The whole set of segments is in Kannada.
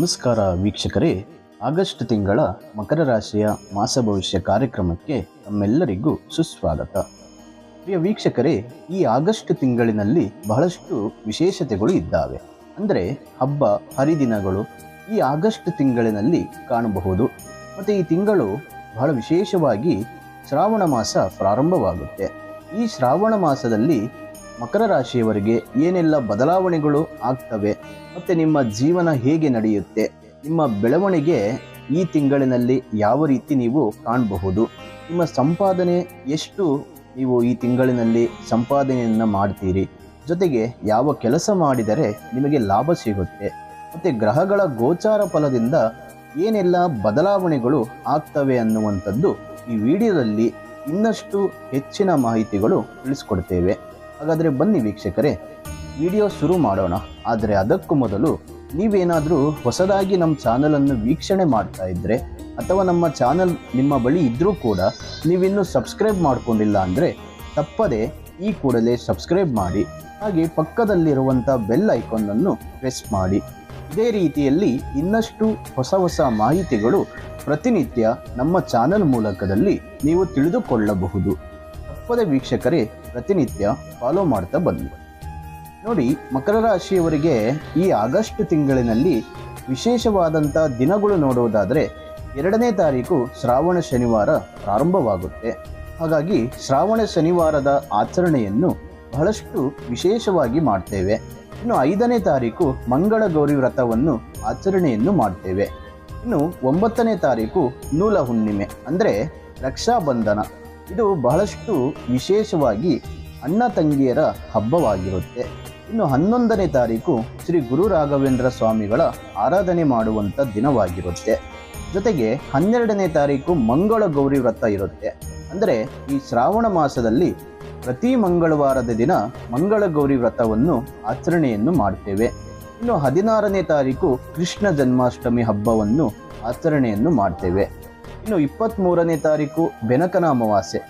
ನಮಸ್ಕಾರ ವೀಕ್ಷಕರೇ. ಆಗಸ್ಟ್ ತಿಂಗಳ ಮಕರ ರಾಶಿಯ ಮಾಸ ಭವಿಷ್ಯ ಕಾರ್ಯಕ್ರಮಕ್ಕೆ ತಮ್ಮೆಲ್ಲರಿಗೂ ಸುಸ್ವಾಗತ. ಪ್ರಿಯ ವೀಕ್ಷಕರೇ, ಈ ಆಗಸ್ಟ್ ತಿಂಗಳಿನಲ್ಲಿ ಬಹಳಷ್ಟು ವಿಶೇಷತೆಗಳು ಇದ್ದಾವೆ. ಅಂದರೆ ಹಬ್ಬ, ಹರಿದಿನಗಳು ಈ ಆಗಸ್ಟ್ ತಿಂಗಳಿನಲ್ಲಿ ಕಾಣಬಹುದು. ಮತ್ತು ಈ ತಿಂಗಳು ಬಹಳ ವಿಶೇಷವಾಗಿ ಶ್ರಾವಣ ಮಾಸ ಪ್ರಾರಂಭವಾಗುತ್ತೆ. ಈ ಶ್ರಾವಣ ಮಾಸದಲ್ಲಿ ಮಕರ ರಾಶಿಯವರಿಗೆ ಏನೆಲ್ಲ ಬದಲಾವಣೆಗಳು ಆಗ್ತವೆ ಮತ್ತು ನಿಮ್ಮ ಜೀವನ ಹೇಗೆ ನಡೆಯುತ್ತೆ, ನಿಮ್ಮ ಬೆಳವಣಿಗೆ ಈ ತಿಂಗಳಿನಲ್ಲಿ ಯಾವ ರೀತಿ ನೀವು ಕಾಣಬಹುದು, ನಿಮ್ಮ ಸಂಪಾದನೆ ಎಷ್ಟು ನೀವು ಈ ತಿಂಗಳಿನಲ್ಲಿ ಸಂಪಾದನೆಯನ್ನು ಮಾಡ್ತೀರಿ, ಜೊತೆಗೆ ಯಾವ ಕೆಲಸ ಮಾಡಿದರೆ ನಿಮಗೆ ಲಾಭ ಸಿಗುತ್ತೆ, ಮತ್ತು ಗ್ರಹಗಳ ಗೋಚಾರ ಫಲದಿಂದ ಏನೆಲ್ಲ ಬದಲಾವಣೆಗಳು ಆಗ್ತವೆ ಅನ್ನುವಂಥದ್ದು ಈ ವಿಡಿಯೋದಲ್ಲಿ ಇನ್ನಷ್ಟು ಹೆಚ್ಚಿನ ಮಾಹಿತಿಗಳು ತಿಳಿಸ್ಕೊಡ್ತೇವೆ. ಹಾಗಾದರೆ ಬನ್ನಿ ವೀಕ್ಷಕರೇ ವಿಡಿಯೋ ಶುರು ಮಾಡೋಣ. ಆದರೆ ಅದಕ್ಕೂ ಮೊದಲು ನೀವೇನಾದರೂ ಹೊಸದಾಗಿ ನಮ್ಮ ಚಾನಲನ್ನು ವೀಕ್ಷಣೆ ಮಾಡ್ತಾ ಇದ್ದರೆ ಅಥವಾ ನಮ್ಮ ಚಾನಲ್ ನಿಮ್ಮ ಬಳಿ ಇದ್ದರೂ ಕೂಡ ನೀವಿನ್ನೂ ಸಬ್ಸ್ಕ್ರೈಬ್ ಮಾಡ್ಕೊಂಡಿಲ್ಲ ಅಂದರೆ ತಪ್ಪದೆ ಈ ಕೂಡಲೇ ಸಬ್ಸ್ಕ್ರೈಬ್ ಮಾಡಿ, ಹಾಗೆ ಪಕ್ಕದಲ್ಲಿರುವಂಥ ಬೆಲ್ ಐಕಾನನ್ನು ಪ್ರೆಸ್ ಮಾಡಿ. ಇದೇ ರೀತಿಯಲ್ಲಿ ಇನ್ನಷ್ಟು ಹೊಸ ಹೊಸ ಮಾಹಿತಿಗಳು ಪ್ರತಿನಿತ್ಯ ನಮ್ಮ ಚಾನಲ್ ಮೂಲಕದಲ್ಲಿ ನೀವು ತಿಳಿದುಕೊಳ್ಳಬಹುದು. ತಪ್ಪದೆ ವೀಕ್ಷಕರೇ ಪ್ರತಿನಿತ್ಯ ಫಾಲೋ ಮಾಡ್ತಾ ಬನ್ನಿ. ನೋಡಿ, ಮಕರ ರಾಶಿಯವರಿಗೆ ಈ ಆಗಸ್ಟ್ ತಿಂಗಳಿನಲ್ಲಿ ವಿಶೇಷವಾದಂಥ ದಿನಗಳು ನೋಡುವುದಾದರೆ ಎರಡನೇ ತಾರೀಕು ಶ್ರಾವಣ ಶನಿವಾರ ಪ್ರಾರಂಭವಾಗುತ್ತೆ. ಹಾಗಾಗಿ ಶ್ರಾವಣ ಶನಿವಾರದ ಆಚರಣೆಯನ್ನು ಬಹಳಷ್ಟು ವಿಶೇಷವಾಗಿ ಮಾಡ್ತೇವೆ. ಇನ್ನು ಐದನೇ ತಾರೀಕು ಮಂಗಳ ಗೌರಿ ವ್ರತವನ್ನು ಆಚರಣೆಯನ್ನು ಮಾಡ್ತೇವೆ. ಇನ್ನು ಒಂಬತ್ತನೇ ತಾರೀಕು ನೂಲ ಹುಣ್ಣಿಮೆ, ಅಂದರೆ ರಕ್ಷಾಬಂಧನ. ಇದು ಬಹಳಷ್ಟು ವಿಶೇಷವಾಗಿ ಅಣ್ಣ ತಂಗಿಯರ ಹಬ್ಬವಾಗಿರುತ್ತೆ. ಇನ್ನು ಹನ್ನೊಂದನೇ ತಾರೀಕು ಶ್ರೀ ಗುರು ರಾಘವೇಂದ್ರ ಸ್ವಾಮಿಗಳ ಆರಾಧನೆ ಮಾಡುವಂಥ ದಿನವಾಗಿರುತ್ತೆ. ಜೊತೆಗೆ ಹನ್ನೆರಡನೇ ತಾರೀಕು ಮಂಗಳ ಗೌರಿ ವ್ರತ ಇರುತ್ತೆ. ಅಂದರೆ ಈ ಶ್ರಾವಣ ಮಾಸದಲ್ಲಿ ಪ್ರತಿ ಮಂಗಳವಾರದ ದಿನ ಮಂಗಳ ಗೌರಿ ವ್ರತವನ್ನು ಆಚರಣೆಯನ್ನು ಮಾಡ್ತೇವೆ. ಇನ್ನು ಹದಿನಾರನೇ ತಾರೀಕು ಕೃಷ್ಣ ಜನ್ಮಾಷ್ಟಮಿ ಹಬ್ಬವನ್ನು ಆಚರಣೆಯನ್ನು ಮಾಡ್ತೇವೆ. ಇನ್ನು ಇಪ್ಪತ್ತ್ಮೂರನೇ ತಾರೀಕು ಬೆನಕನ ಅಮಾವಾಸ್ಯೆ.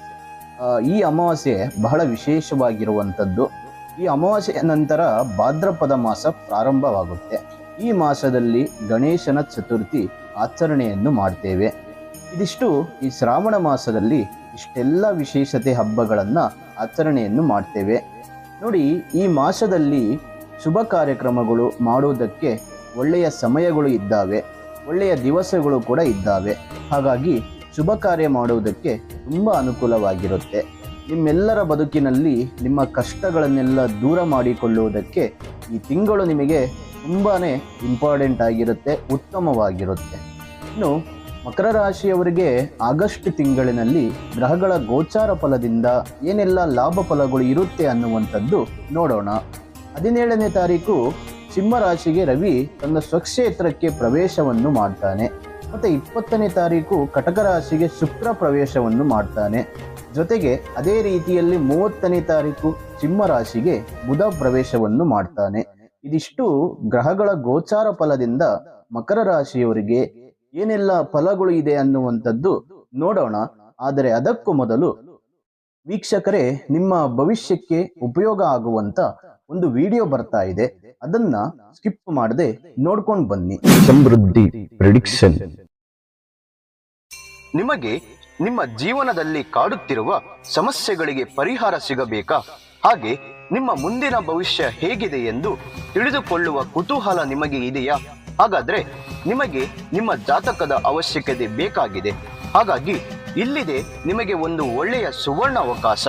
ಈ ಅಮಾವಾಸ್ಯೆ ಬಹಳ ವಿಶೇಷವಾಗಿರುವಂಥದ್ದು. ಈ ಅಮಾವಾಸ್ಯೆಯ ನಂತರ ಭಾದ್ರಪದ ಮಾಸ ಪ್ರಾರಂಭವಾಗುತ್ತೆ. ಈ ಮಾಸದಲ್ಲಿ ಗಣೇಶನ ಚತುರ್ಥಿ ಆಚರಣೆಯನ್ನು ಮಾಡ್ತೇವೆ. ಇದಿಷ್ಟು ಈ ಶ್ರಾವಣ ಮಾಸದಲ್ಲಿ ಇಷ್ಟೆಲ್ಲ ವಿಶೇಷತೆ ಹಬ್ಬಗಳನ್ನು ಆಚರಣೆಯನ್ನು ಮಾಡ್ತೇವೆ. ನೋಡಿ, ಈ ಮಾಸದಲ್ಲಿ ಶುಭ ಕಾರ್ಯಕ್ರಮಗಳು ಮಾಡುವುದಕ್ಕೆ ಒಳ್ಳೆಯ ಸಮಯಗಳು ಇದ್ದಾವೆ. ಒಳ್ಳೆಯ ದಿವಸಗಳು ಕೂಡ ಇದ್ದಾವೆ. ಹಾಗಾಗಿ ಶುಭ ಕಾರ್ಯ ಮಾಡುವುದಕ್ಕೆ ತುಂಬ ಅನುಕೂಲವಾಗಿರುತ್ತೆ. ನಿಮ್ಮೆಲ್ಲರ ಬದುಕಿನಲ್ಲಿ ನಿಮ್ಮ ಕಷ್ಟಗಳನ್ನೆಲ್ಲ ದೂರ ಮಾಡಿಕೊಳ್ಳುವುದಕ್ಕೆ ಈ ತಿಂಗಳು ನಿಮಗೆ ತುಂಬಾ ಇಂಪಾರ್ಟೆಂಟ್ ಆಗಿರುತ್ತೆ, ಉತ್ತಮವಾಗಿರುತ್ತೆ. ಇನ್ನು ಮಕರ ರಾಶಿಯವರಿಗೆ ಆಗಸ್ಟ್ ತಿಂಗಳಿನಲ್ಲಿ ಗ್ರಹಗಳ ಗೋಚಾರ ಫಲದಿಂದ ಏನೆಲ್ಲ ಲಾಭ ಫಲಗಳು ಇರುತ್ತೆ ಅನ್ನುವಂಥದ್ದು ನೋಡೋಣ. ಹದಿನೇಳನೇ ತಾರೀಕು ಸಿಂಹ ರಾಶಿಗೆ ರವಿ ತನ್ನ ಸ್ವಕ್ಷೇತ್ರಕ್ಕೆ ಪ್ರವೇಶವನ್ನು ಮಾಡ್ತಾನೆ. ಮತ್ತೆ ಇಪ್ಪತ್ತನೇ ತಾರೀಕು ಕಟಕ ರಾಶಿಗೆ ಶುಕ್ರ ಪ್ರವೇಶವನ್ನು ಮಾಡ್ತಾನೆ. ಜೊತೆಗೆ ಅದೇ ರೀತಿಯಲ್ಲಿ ಮೂವತ್ತನೇ ತಾರೀಕು ಸಿಂಹ ರಾಶಿಗೆ ಬುಧ ಪ್ರವೇಶವನ್ನು ಮಾಡ್ತಾನೆ. ಇದಿಷ್ಟು ಗ್ರಹಗಳ ಗೋಚಾರ ಫಲದಿಂದ ಮಕರ ರಾಶಿಯವರಿಗೆ ಏನೆಲ್ಲ ಫಲಗಳು ಇದೆ ಅನ್ನುವಂಥದ್ದು ನೋಡೋಣ. ಆದರೆ ಅದಕ್ಕೂ ಮೊದಲು ವೀಕ್ಷಕರೇ, ನಿಮ್ಮ ಭವಿಷ್ಯಕ್ಕೆ ಉಪಯೋಗ ಆಗುವಂತ ಒಂದು ವಿಡಿಯೋ ಬರ್ತಾ ಇದೆ. ಅದನ್ನ ಸ್ಕಿಪ್ ಮಾಡದೆ ನೋಡ್ಕೊಂಡು ಬನ್ನಿ. ಸಮೃದ್ಧಿ ಪ್ರಿಡಿಕ್ಷನ್ ನಿಮಗೆ ನಿಮ್ಮ ಜೀವನದಲ್ಲಿ ಕಾಡುತ್ತಿರುವ ಸಮಸ್ಯೆಗಳಿಗೆ ಪರಿಹಾರ ಸಿಗಬೇಕಾ? ಹಾಗೆ ನಿಮ್ಮ ಮುಂದಿನ ಭವಿಷ್ಯ ಹೇಗಿದೆ ಎಂದು ತಿಳಿದುಕೊಳ್ಳುವ ಕುತೂಹಲ ನಿಮಗೆ ಇದೆಯಾ? ಹಾಗಾದ್ರೆ ನಿಮಗೆ ನಿಮ್ಮ ಜಾತಕದ ಅವಶ್ಯಕತೆ ಬೇಕಾಗಿದೆ. ಹಾಗಾಗಿ ಇಲ್ಲಿದೆ ನಿಮಗೆ ಒಂದು ಒಳ್ಳೆಯ ಸುವರ್ಣ ಅವಕಾಶ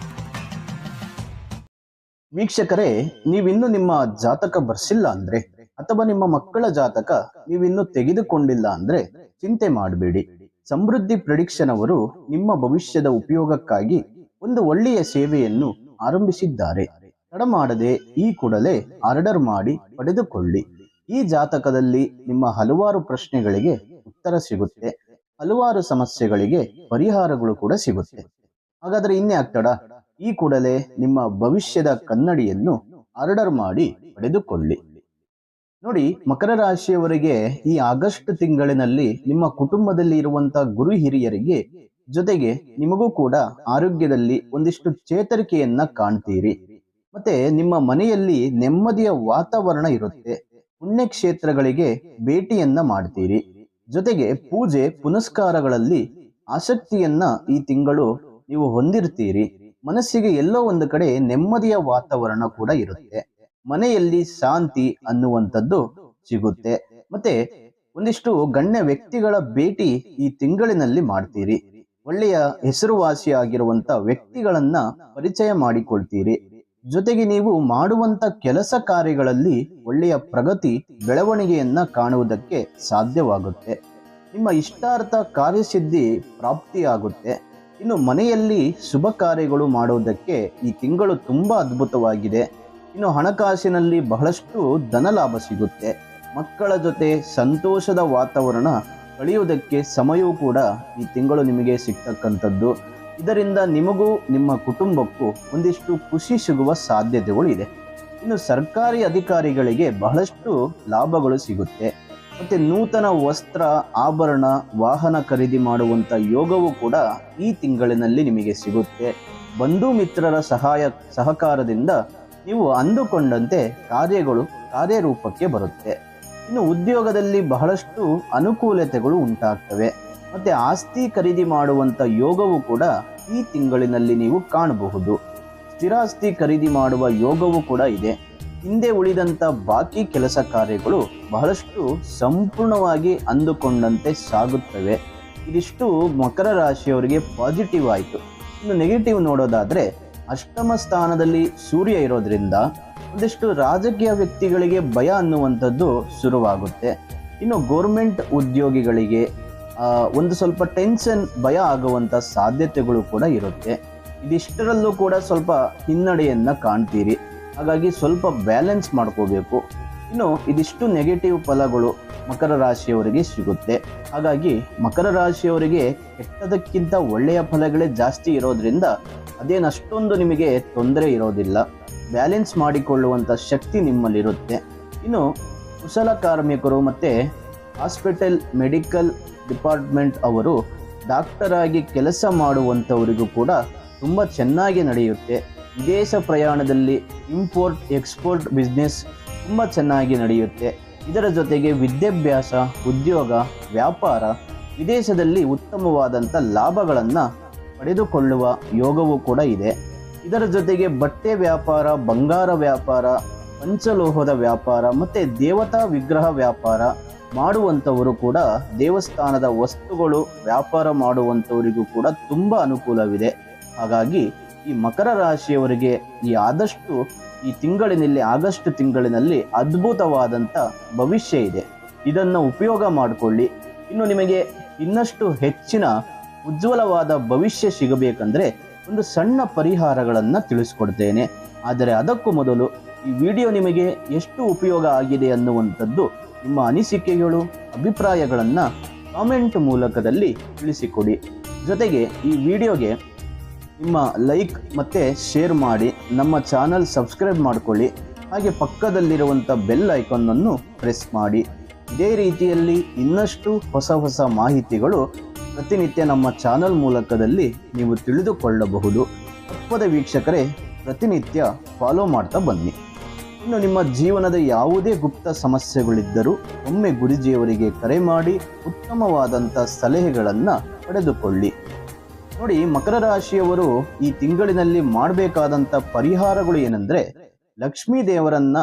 ವೀಕ್ಷಕರೇ, ನೀವಿನ್ನು ನಿಮ್ಮ ಜಾತಕ ಬರ್ಸಿಲ್ಲ ಅಂದ್ರೆ ಅಥವಾ ನಿಮ್ಮ ಮಕ್ಕಳ ಜಾತಕ ನೀವಿನ್ನು ತೆಗೆದುಕೊಂಡಿಲ್ಲ ಅಂದ್ರೆ ಚಿಂತೆ ಮಾಡಬೇಡಿ. ಸಮೃದ್ಧಿ ಪ್ರಿಡಿಕ್ಷನ್ ಅವರು ನಿಮ್ಮ ಭವಿಷ್ಯದ ಉಪಯೋಗಕ್ಕಾಗಿ ಒಂದು ಒಳ್ಳೆಯ ಸೇವೆಯನ್ನು ಆರಂಭಿಸಿದ್ದಾರೆ. ತಡ ಮಾಡದೆ ಈ ಕೂಡಲೇ ಆರ್ಡರ್ ಮಾಡಿ ಪಡೆದುಕೊಳ್ಳಿ. ಈ ಜಾತಕದಲ್ಲಿ ನಿಮ್ಮ ಹಲವಾರು ಪ್ರಶ್ನೆಗಳಿಗೆ ಉತ್ತರ ಸಿಗುತ್ತೆ. ಹಲವಾರು ಸಮಸ್ಯೆಗಳಿಗೆ ಪರಿಹಾರಗಳು ಕೂಡ ಸಿಗುತ್ತೆ. ಹಾಗಾದ್ರೆ ಇನ್ನೇ ತಡ ಈ ಕೂಡಲೇ ನಿಮ್ಮ ಭವಿಷ್ಯದ ಕನ್ನಡಿಯನ್ನು ಆರ್ಡರ್ ಮಾಡಿ ಪಡೆದುಕೊಳ್ಳಿ. ನೋಡಿ, ಮಕರ ರಾಶಿಯವರಿಗೆ ಈ ಆಗಸ್ಟ್ ತಿಂಗಳಿನಲ್ಲಿ ನಿಮ್ಮ ಕುಟುಂಬದಲ್ಲಿ ಇರುವಂತಹ ಗುರು ಹಿರಿಯರಿಗೆ ಜೊತೆಗೆ ನಿಮಗೂ ಕೂಡ ಆರೋಗ್ಯದಲ್ಲಿ ಒಂದಿಷ್ಟು ಚೇತರಿಕೆಯನ್ನ ಕಾಣ್ತೀರಿ. ಮತ್ತೆ ನಿಮ್ಮ ಮನೆಯಲ್ಲಿ ನೆಮ್ಮದಿಯ ವಾತಾವರಣ ಇರುತ್ತೆ. ಪುಣ್ಯಕ್ಷೇತ್ರಗಳಿಗೆ ಭೇಟಿಯನ್ನ ಮಾಡ್ತೀರಿ. ಜೊತೆಗೆ ಪೂಜೆ, ಪುನಸ್ಕಾರಗಳಲ್ಲಿ ಆಸಕ್ತಿಯನ್ನ ಈ ತಿಂಗಳು ನೀವು ಹೊಂದಿರ್ತೀರಿ. ಮನಸ್ಸಿಗೆ ಎಲ್ಲೋ ಒಂದು ಕಡೆ ನೆಮ್ಮದಿಯ ವಾತಾವರಣ ಕೂಡ ಇರುತ್ತೆ. ಮನೆಯಲ್ಲಿ ಶಾಂತಿ ಅನ್ನುವಂಥದ್ದು ಸಿಗುತ್ತೆ. ಮತ್ತೆ ಒಂದಿಷ್ಟು ಗಣ್ಯ ವ್ಯಕ್ತಿಗಳ ಭೇಟಿ ಈ ತಿಂಗಳಿನಲ್ಲಿ ಮಾಡ್ತೀರಿ. ಒಳ್ಳೆಯ ಹೆಸರುವಾಸಿಯಾಗಿರುವಂತ ವ್ಯಕ್ತಿಗಳನ್ನ ಪರಿಚಯ ಮಾಡಿಕೊಳ್ತೀರಿ. ಜೊತೆಗೆ ನೀವು ಮಾಡುವಂತ ಕೆಲಸ ಕಾರ್ಯಗಳಲ್ಲಿ ಒಳ್ಳೆಯ ಪ್ರಗತಿ, ಬೆಳವಣಿಗೆಯನ್ನ ಕಾಣುವುದಕ್ಕೆ ಸಾಧ್ಯವಾಗುತ್ತೆ. ನಿಮ್ಮ ಇಷ್ಟಾರ್ಥ ಕಾರ್ಯಸಿದ್ಧಿ ಪ್ರಾಪ್ತಿಯಾಗುತ್ತೆ. ಇನ್ನು ಮನೆಯಲ್ಲಿ ಶುಭ ಕಾರ್ಯಗಳು ಮಾಡುವುದಕ್ಕೆ ಈ ತಿಂಗಳು ತುಂಬ ಅದ್ಭುತವಾಗಿದೆ. ಇನ್ನು ಹಣಕಾಸಿನಲ್ಲಿ ಬಹಳಷ್ಟು ಧನಲಾಭ ಸಿಗುತ್ತೆ. ಮಕ್ಕಳ ಜೊತೆ ಸಂತೋಷದ ವಾತಾವರಣ ಕಳೆಯುವುದಕ್ಕೆ ಸಮಯವೂ ಕೂಡ ಈ ತಿಂಗಳು ನಿಮಗೆ ಸಿಗ್ತಕ್ಕಂಥದ್ದು. ಇದರಿಂದ ನಿಮಗೂ ನಿಮ್ಮ ಕುಟುಂಬಕ್ಕೂ ಒಂದಿಷ್ಟು ಖುಷಿ ಸಿಗುವ ಸಾಧ್ಯತೆಗಳು ಇದೆ. ಇನ್ನು ಸರ್ಕಾರಿ ಅಧಿಕಾರಿಗಳಿಗೆ ಬಹಳಷ್ಟು ಲಾಭಗಳು ಸಿಗುತ್ತೆ. ಮತ್ತೆ ನೂತನ ವಸ್ತ್ರ, ಆಭರಣ, ವಾಹನ ಖರೀದಿ ಮಾಡುವಂತ ಯೋಗವೂ ಕೂಡ ಈ ತಿಂಗಳಿನಲ್ಲಿ ನಿಮಗೆ ಸಿಗುತ್ತೆ. ಬಂಧು ಮಿತ್ರರ ಸಹಾಯ, ಸಹಕಾರದಿಂದ ನೀವು ಅಂದುಕೊಂಡಂತೆ ಕಾರ್ಯಗಳು ಕಾರ್ಯರೂಪಕ್ಕೆ ಬರುತ್ತೆ. ಇನ್ನು ಉದ್ಯೋಗದಲ್ಲಿ ಬಹಳಷ್ಟು ಅನುಕೂಲತೆಗಳು ಉಂಟಾಗ್ತವೆ. ಮತ್ತೆ ಆಸ್ತಿ ಖರೀದಿ ಮಾಡುವಂತ ಯೋಗವೂ ಕೂಡ ಈ ತಿಂಗಳಿನಲ್ಲಿ ನೀವು ಕಾಣಬಹುದು. ಸ್ಥಿರಾಸ್ತಿ ಖರೀದಿ ಮಾಡುವ ಯೋಗವೂ ಕೂಡ ಇದೆ. ಹಿಂದೆ ಉಳಿದಂಥ ಬಾಕಿ ಕೆಲಸ ಕಾರ್ಯಗಳು ಬಹಳಷ್ಟು ಸಂಪೂರ್ಣವಾಗಿ ಅಂದುಕೊಂಡಂತೆ ಸಾಗುತ್ತವೆ. ಇದಿಷ್ಟು ಮಕರ ರಾಶಿಯವರಿಗೆ ಪಾಸಿಟಿವ್ ಆಯಿತು. ಇನ್ನು ನೆಗೆಟಿವ್ ನೋಡೋದಾದರೆ ಅಷ್ಟಮ ಸ್ಥಾನದಲ್ಲಿ ಸೂರ್ಯ ಇರೋದ್ರಿಂದ ಒಂದಿಷ್ಟು ರಾಜಕೀಯ ವ್ಯಕ್ತಿಗಳಿಗೆ ಭಯ ಅನ್ನುವಂಥದ್ದು ಶುರುವಾಗುತ್ತೆ. ಇನ್ನು ಗೋರ್ಮೆಂಟ್ ಉದ್ಯೋಗಿಗಳಿಗೆ ಒಂದು ಸ್ವಲ್ಪ ಟೆನ್ಷನ್ ಭಯ ಆಗುವಂಥ ಸಾಧ್ಯತೆಗಳು ಕೂಡ ಇರುತ್ತೆ. ಇದಿಷ್ಟರಲ್ಲೂ ಕೂಡ ಸ್ವಲ್ಪ ಹಿನ್ನಡೆಯನ್ನು ಕಾಣ್ತೀರಿ. ಹಾಗಾಗಿ ಸ್ವಲ್ಪ ಬ್ಯಾಲೆನ್ಸ್ ಮಾಡ್ಕೋಬೇಕು. ಇನ್ನು ಇದಿಷ್ಟು ನೆಗೆಟಿವ್ ಫಲಗಳು ಮಕರ ರಾಶಿಯವರಿಗೆ ಸಿಗುತ್ತೆ. ಹಾಗಾಗಿ ಮಕರ ರಾಶಿಯವರಿಗೆ ಕೆಟ್ಟದಕ್ಕಿಂತ ಒಳ್ಳೆಯ ಫಲಗಳೇ ಜಾಸ್ತಿ ಇರೋದ್ರಿಂದ ಅದೇನು ಅಷ್ಟೊಂದು ನಿಮಗೆ ತೊಂದರೆ ಇರೋದಿಲ್ಲ. ಬ್ಯಾಲೆನ್ಸ್ ಮಾಡಿಕೊಳ್ಳುವಂಥ ಶಕ್ತಿ ನಿಮ್ಮಲ್ಲಿರುತ್ತೆ. ಇನ್ನು ಕುಶಲ ಕಾರ್ಮಿಕರು ಮತ್ತು ಹಾಸ್ಪಿಟಲ್ ಮೆಡಿಕಲ್ ಡಿಪಾರ್ಟ್ಮೆಂಟ್ ಅವರು ಡಾಕ್ಟರಾಗಿ ಕೆಲಸ ಮಾಡುವಂಥವರಿಗೂ ಕೂಡ ತುಂಬ ಚೆನ್ನಾಗಿ ನಡೆಯುತ್ತೆ. ವಿದೇಶ ಪ್ರಯಾಣದಲ್ಲಿ ಇಂಪೋರ್ಟ್ ಎಕ್ಸ್ಪೋರ್ಟ್ ಬಿಸ್ನೆಸ್ ತುಂಬ ಚೆನ್ನಾಗಿ ನಡೆಯುತ್ತೆ. ಇದರ ಜೊತೆಗೆ ವಿದ್ಯಾಭ್ಯಾಸ, ಉದ್ಯೋಗ, ವ್ಯಾಪಾರ ವಿದೇಶದಲ್ಲಿ ಉತ್ತಮವಾದಂಥ ಲಾಭಗಳನ್ನು ಪಡೆದುಕೊಳ್ಳುವ ಯೋಗವೂ ಕೂಡ ಇದೆ. ಇದರ ಜೊತೆಗೆ ಬಟ್ಟೆ ವ್ಯಾಪಾರ, ಬಂಗಾರ ವ್ಯಾಪಾರ, ಪಂಚಲೋಹದ ವ್ಯಾಪಾರ ಮತ್ತು ದೇವತಾ ವಿಗ್ರಹ ವ್ಯಾಪಾರ ಮಾಡುವಂಥವರು ಕೂಡ ದೇವಸ್ಥಾನದ ವಸ್ತುಗಳು ವ್ಯಾಪಾರ ಮಾಡುವಂಥವರಿಗೂ ಕೂಡ ತುಂಬ ಅನುಕೂಲವಿದೆ. ಹಾಗಾಗಿ ಈ ಮಕರ ರಾಶಿಯವರಿಗೆ ಈ ಆದಷ್ಟು, ಈ ತಿಂಗಳಿನಲ್ಲಿ, ಆಗಸ್ಟ್ ತಿಂಗಳಿನಲ್ಲಿ ಅದ್ಭುತವಾದಂಥ ಭವಿಷ್ಯ ಇದೆ. ಇದನ್ನು ಉಪಯೋಗ ಮಾಡಿಕೊಳ್ಳಿ. ಇನ್ನು ನಿಮಗೆ ಇನ್ನಷ್ಟು ಹೆಚ್ಚಿನ ಉಜ್ವಲವಾದ ಭವಿಷ್ಯ ಸಿಗಬೇಕಂದ್ರೆ ಒಂದು ಸಣ್ಣ ಪರಿಹಾರಗಳನ್ನು ತಿಳಿಸ್ಕೊಡ್ತೇನೆ. ಆದರೆ ಅದಕ್ಕೂ ಮೊದಲು ಈ ವಿಡಿಯೋ ನಿಮಗೆ ಎಷ್ಟು ಉಪಯೋಗ ಆಗಿದೆ ಅನ್ನುವಂಥದ್ದು ನಿಮ್ಮ ಅನಿಸಿಕೆಗಳು, ಅಭಿಪ್ರಾಯಗಳನ್ನು ಕಾಮೆಂಟ್ ಮೂಲಕದಲ್ಲಿ ತಿಳಿಸಿಕೊಡಿ. ಜೊತೆಗೆ ಈ ವಿಡಿಯೋಗೆ ನಿಮ್ಮ ಲೈಕ್ ಮತ್ತು ಶೇರ್ ಮಾಡಿ, ನಮ್ಮ ಚಾನಲ್ ಸಬ್ಸ್ಕ್ರೈಬ್ ಮಾಡಿಕೊಳ್ಳಿ, ಹಾಗೆ ಪಕ್ಕದಲ್ಲಿರುವಂಥ ಬೆಲ್ ಐಕಾನನ್ನು ಪ್ರೆಸ್ ಮಾಡಿ. ಇದೇ ರೀತಿಯಲ್ಲಿ ಇನ್ನಷ್ಟು ಹೊಸ ಹೊಸ ಮಾಹಿತಿಗಳು ಪ್ರತಿನಿತ್ಯ ನಮ್ಮ ಚಾನಲ್ ಮೂಲಕದಲ್ಲಿ ನೀವು ತಿಳಿದುಕೊಳ್ಳಬಹುದು. ತಪ್ಪದ ವೀಕ್ಷಕರೇ, ಪ್ರತಿನಿತ್ಯ ಫಾಲೋ ಮಾಡ್ತಾ ಬನ್ನಿ. ಇನ್ನು ನಿಮ್ಮ ಜೀವನದ ಯಾವುದೇ ಗುಪ್ತ ಸಮಸ್ಯೆಗಳಿದ್ದರೂ ಒಮ್ಮೆ ಗುರುಜಿಯವರಿಗೆ ಕರೆ ಮಾಡಿ, ಉತ್ತಮವಾದಂಥ ಸಲಹೆಗಳನ್ನು ಪಡೆದುಕೊಳ್ಳಿ. ನೋಡಿ, ಮಕರ ರಾಶಿಯವರು ಈ ತಿಂಗಳಿನಲ್ಲಿ ಮಾಡಬೇಕಾದಂತ ಪರಿಹಾರಗಳು ಏನಂದ್ರೆ ಲಕ್ಷ್ಮೀ ದೇವರನ್ನ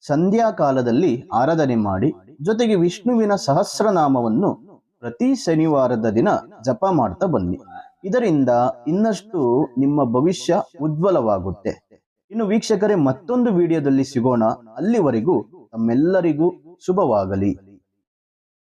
ಸಂಧ್ಯಾ ಕಾಲದಲ್ಲಿ ಆರಾಧನೆ ಮಾಡಿ, ಜೊತೆಗೆ ವಿಷ್ಣುವಿನ ಸಹಸ್ರನಾಮವನ್ನು ಪ್ರತಿ ಶನಿವಾರದ ದಿನ ಜಪ ಮಾಡ್ತಾ ಬನ್ನಿ. ಇದರಿಂದ ಇನ್ನಷ್ಟು ನಿಮ್ಮ ಭವಿಷ್ಯ ಉಜ್ವಲವಾಗುತ್ತೆ. ಇನ್ನು ವೀಕ್ಷಕರೇ, ಮತ್ತೊಂದು ವಿಡಿಯೋದಲ್ಲಿ ಸಿಗೋಣ. ಅಲ್ಲಿವರೆಗೂ ತಮ್ಮೆಲ್ಲರಿಗೂ ಶುಭವಾಗಲಿ.